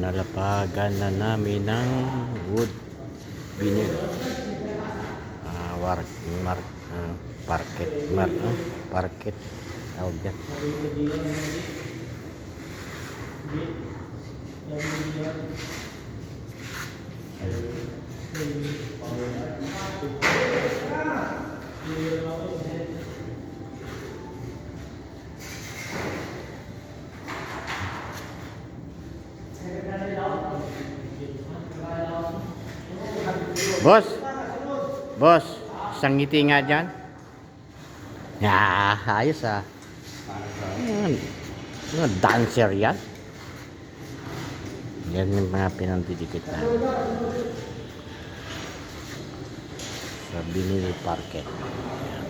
Pinalapagan na namin ng wood vinyl. Ah, war, mar, ah, parket, mar, ah, parket. Tawag yan. Boss! Boss! Isang ngiti nga dyan. Yeah, ayos ah. Yan. Mga dancer yan. Yan yung mga pinandidikit na. Sa vinyl parket. Yan.